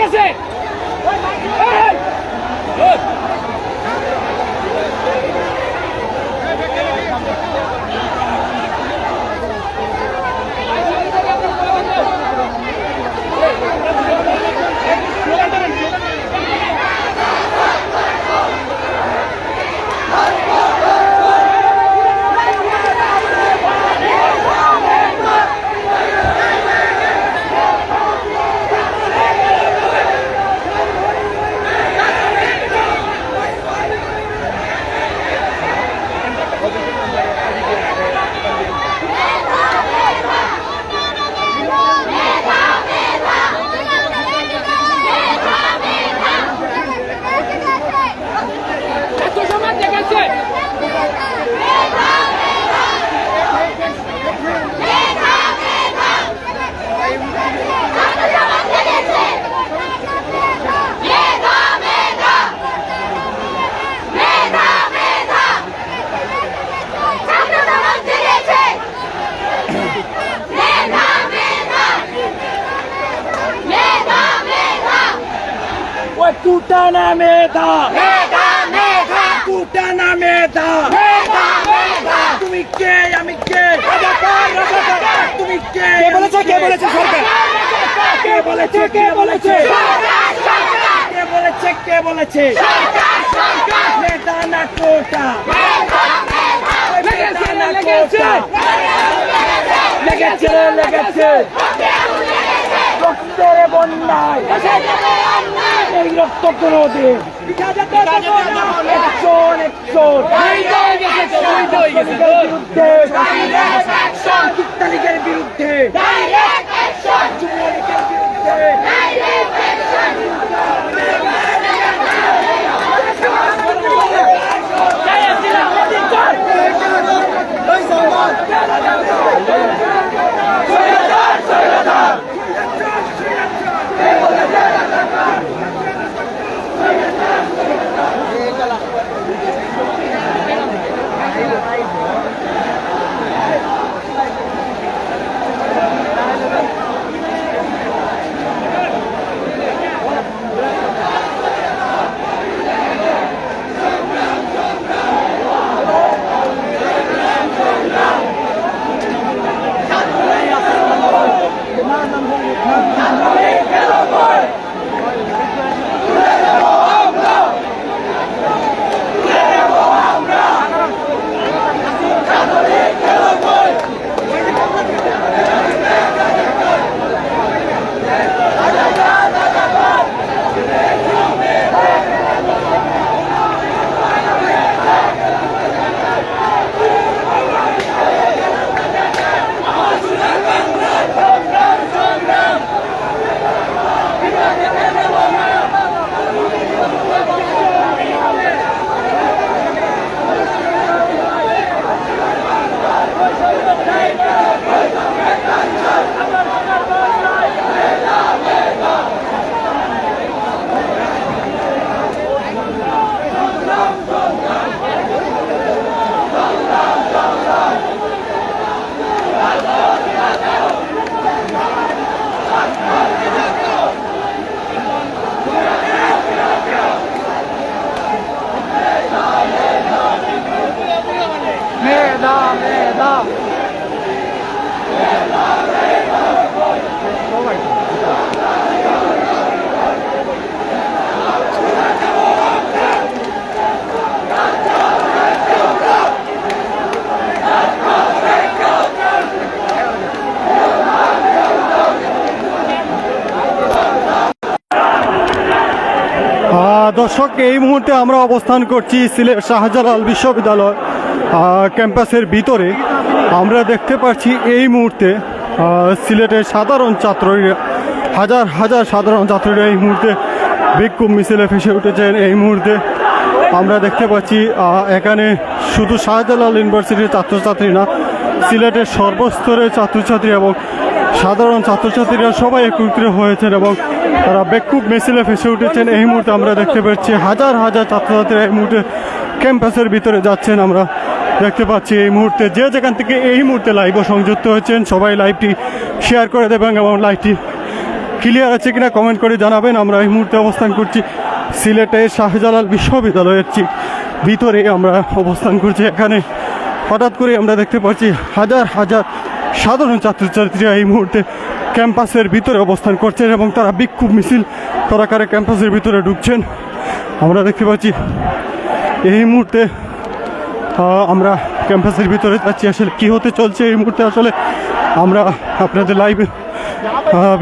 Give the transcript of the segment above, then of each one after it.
দাও কুটানা মেধা কুটানা মেধা তুমি কে? আমি কে? তুমি কে? বলেছে? কে? বলেছে? সরকার। কে বলেছে? কে বলেছে? কে বলেছে? কে বলেছে? মেধা না কোটা। মেধা না কোটা। লেগেছে। লেগেছে। রক্তের বন্যায়। এই রক্ত কোনো দিন একজন। একজন বিরুদ্ধে দর্শক এই মুহূর্তে আমরা অবস্থান করছি সিলেট শাহজালাল বিশ্ববিদ্যালয় ক্যাম্পাসের ভিতরে। আমরা দেখতে পাচ্ছি এই মুহূর্তে সিলেটের সাধারণ ছাত্রীরা হাজার হাজার সাধারণ ছাত্রীরা এই মুহূর্তে বিক্ষোভ মিছিলে ফেসে উঠেছেন। এই মুহূর্তে আমরা দেখতে পাচ্ছি এখানে শুধু শাহজালাল ইউনিভার্সিটির ছাত্রছাত্রী না, সিলেটের সর্বস্তরের ছাত্রছাত্রী এবং সাধারণ ছাত্রছাত্রীরা সবাই একত্রিত হয়েছেন এবং তারা বেকুব মিছিলে ফেসে উঠেছেন। এই মুহূর্তে আমরা দেখতে পাচ্ছি হাজার হাজার ছাত্রছাত্রীরা এই মুহূর্তে ক্যাম্পাসের ভিতরে যাচ্ছেন আমরা দেখতে পাচ্ছি। এই মুহূর্তে যে যেখান থেকে এই মুহূর্তে লাইভও সংযুক্ত হয়েছেন, সবাই লাইভটি শেয়ার করে দেবেন এবং লাইভটি ক্লিয়ার আছে কিনা কমেন্ট করে জানাবেন। আমরা এই মুহূর্তে অবস্থান করছি সিলেটের শাহজালাল বিশ্ববিদ্যালয়ের ঠিক ভিতরে আমরা অবস্থান করছি। এখানে হঠাৎ করে আমরা দেখতে পাচ্ছি হাজার হাজার সাধারণ ছাত্রছাত্রীরা এই মুহূর্তে ক্যাম্পাসের ভিতরে অবস্থান করছেন এবং তারা বিক্ষোভ মিছিল তরাকারে ক্যাম্পাসের ভিতরে ঢুকছেন। আমরা দেখতে পাচ্ছি, এই মুহূর্তে আমরা ক্যাম্পাসের ভিতরে যাচ্ছি। আসলে কী হতে চলছে এই মুহূর্তে? আসলে আমরা আপনাদের লাইভে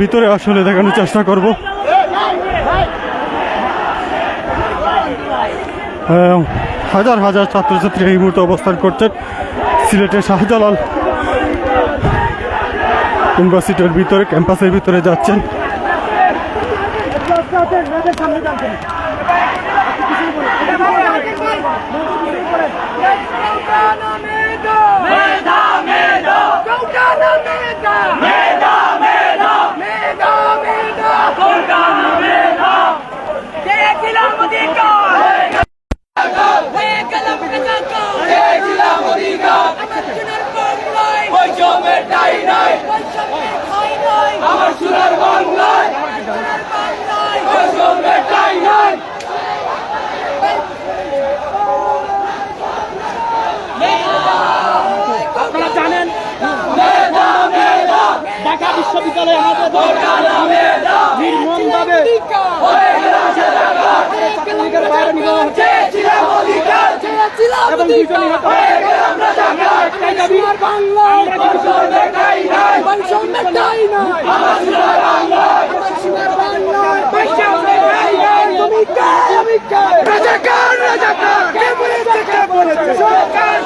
ভিতরে আসলে দেখানোর চেষ্টা করব। হাজার হাজার ছাত্রছাত্রী এই মুহূর্তে অবস্থান করছেন। সিলেটের শাহজালাল ইউনিভার্সিটির ভিতরে ক্যাম্পাসের ভিতরে যাচ্ছেন। বিশ্ববিদ্যালয়ে আমাদের নির্মমভাবে ছাত্রলীগের বাইরে নিয়ে এবং দুজন নিহত একটাই দাবি, আমরা যদি বৈষম্যের ঠাঁই নাই। রাজাকার, রাজাকার, কে বলেছে, কে বলেছে? সরকার,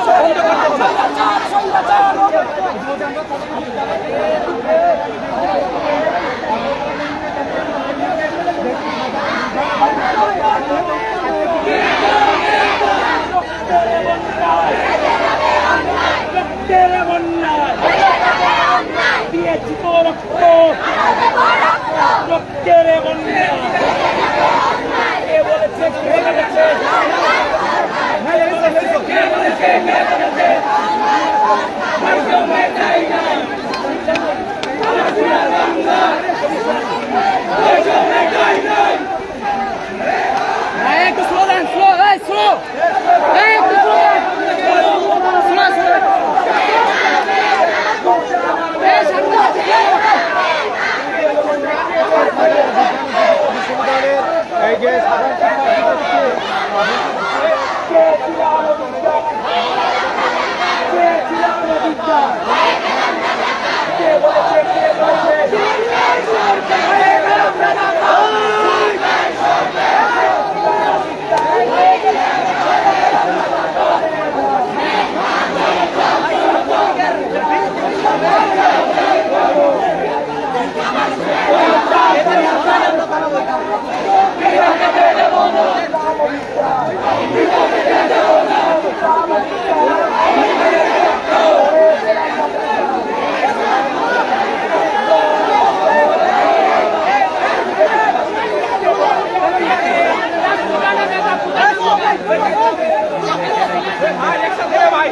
রক্তের বন্যায় দিয়েছি তো রক্ত রক্তের বলেছে কে বলেছে ভাই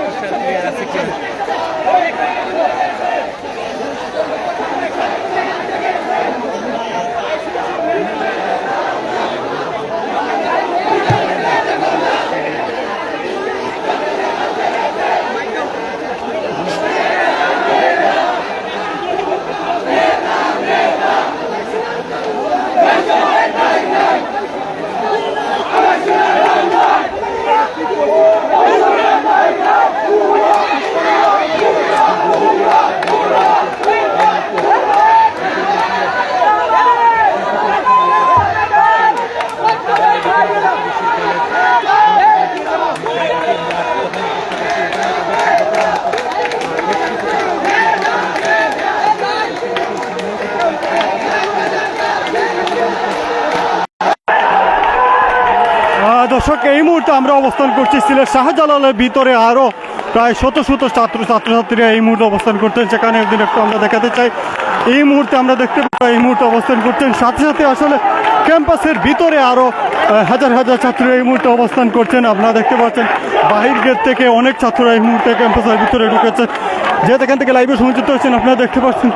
আমরা অবস্থান করছি সিলেট শাহজালালের ভিতরে আরও প্রায় শত শত ছাত্র, ছাত্রছাত্রীরা এই মুহূর্তে অবস্থান করতেন সেখানে একদিন একটু আমরা দেখাতে চাই। এই মুহূর্তে আমরা দেখতে পাই এই মুহূর্তে অবস্থান করছেন। সাথে সাথে আসলে ক্যাম্পাসের ভিতরে আরও হাজার হাজার ছাত্র এই মুহূর্তে অবস্থান করছেন। আপনারা দেখতে পাচ্ছেন, বাহির গেট থেকে অনেক ছাত্ররা এই মুহূর্তে ক্যাম্পাসের ভিতরে ঢুকেছে। যেহেতু এখান থেকে লাইভে সংযুক্ত হচ্ছেন আপনারা দেখতে পাচ্ছেন।